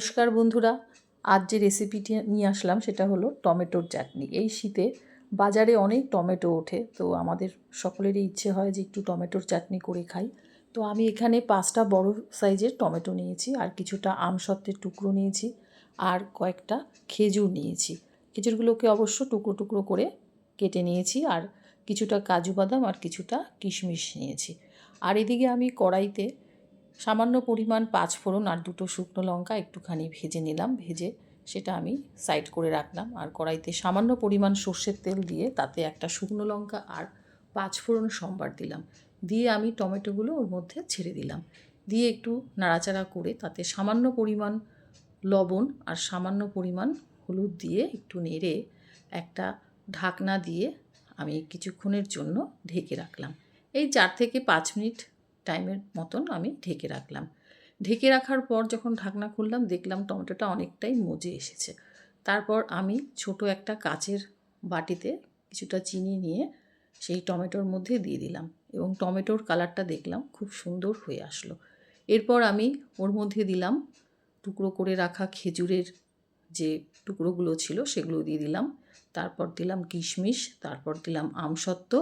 নমস্কার বন্ধুরা, আজ যে রেসিপিটি নিয়ে আসলাম সেটা হলো টমেটোর চাটনি। এই শীতে বাজারে অনেক টমেটো ওঠে, তো আমাদের সকলেরই ইচ্ছে হয় যে একটু টমেটোর চাটনি করে খাই। তো আমি এখানে পাঁচটা বড় সাইজের টমেটো নিয়েছি, আর কিছুটা আমসত্ত্বের টুকরো নিয়েছি, আর কয়েকটা খেজুর নিয়েছি। খেজুরগুলোকে অবশ্য টুকরো টুকরো করে কেটে নিয়েছি, আর কিছুটা কাজু বাদাম আর কিছুটা কিশমিশ নিয়েছি। আর এদিকে আমি কড়াইতে সামান্য পরিমাণ পাঁচ ফোড়ন আর দুটো শুকনো লঙ্কা একটুখানি ভেজে নিলাম, ভেজে সেটা আমি সাইড করে রাখলাম। আর কড়াইতে সামান্য পরিমাণ সর্ষের তেল দিয়ে তাতে একটা শুকনো লঙ্কা আর পাঁচ ফোড়ন সম্বার দিলাম। দিয়ে আমি টমেটোগুলো ওর মধ্যে ছেড়ে দিলাম। দিয়ে একটু নাড়াচাড়া করে তাতে সামান্য পরিমাণ লবণ আর সামান্য পরিমাণ হলুদ দিয়ে একটু নেড়ে একটা ঢাকনা দিয়ে আমি কিছুক্ষণের জন্য ঢেকে রাখলাম। এই চার থেকে পাঁচ মিনিট টাইমের মতন আমি ঢেকে রাখলাম। ঢেকে রাখার পর যখন ঢাকনা খুললাম, দেখলাম টমেটোটা অনেকটাই মজে এসেছে। তারপর আমি ছোট একটা কাচের বাটিতে কিছুটা চিনি নিয়ে সেই টমেটোর মধ্যে দিয়ে দিলাম এবং টমেটোর কালারটা দেখলাম খুব সুন্দর হয়ে আসলো। এরপর আমি ওর মধ্যে দিলাম টুকরো করে রাখা খেজুরের যে টুকরোগুলো ছিল সেগুলো দিয়ে দিলাম। তারপর দিলাম কিশমিশ, তারপর দিলাম আমসত্ত্ব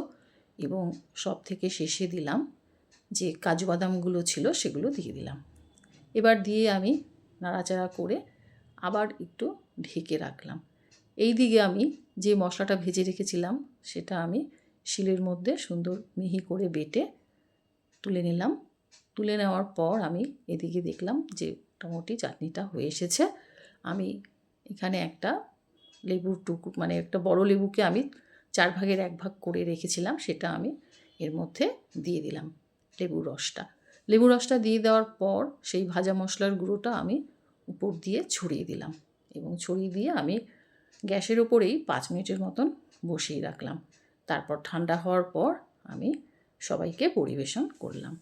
এবং সব থেকে শেষে দিলাম যে কাজু বাদামগুলো ছিল সেগুলো দিয়ে দিলাম। এবার দিয়ে আমি নাড়াচাড়া করে আবার একটু ঢেকে রাখলাম। এই দিকে আমি যে মশলাটা ভেজে রেখেছিলাম সেটা আমি শিলের মধ্যে সুন্দর মিহি করে বেটে তুলে নিলাম। তুলে নেওয়ার পর আমি এদিকে দেখলাম যে মোটামুটি চাটনিটা হয়ে এসেছে। আমি এখানে একটা লেবুর টুকু মানে একটা বড় লেবুকে আমি চার ভাগের এক ভাগ করে রেখেছিলাম, সেটা আমি এর মধ্যে দিয়ে দিলাম। লেবুর রসটা। লেবু রসটা দিয়ে দেওয়ার পর সেই ভাজা মশলার গুঁড়োটা আমি উপর দিয়ে ছড়িয়ে দিলাম এবং ছড়িয়ে দিয়ে আমি গ্যাসের ওপরেই পাঁচ মিনিটের মতন বসিয়ে রাখলাম। তারপর ঠান্ডা হওয়ার পর আমি সবাইকে পরিবেশন করলাম।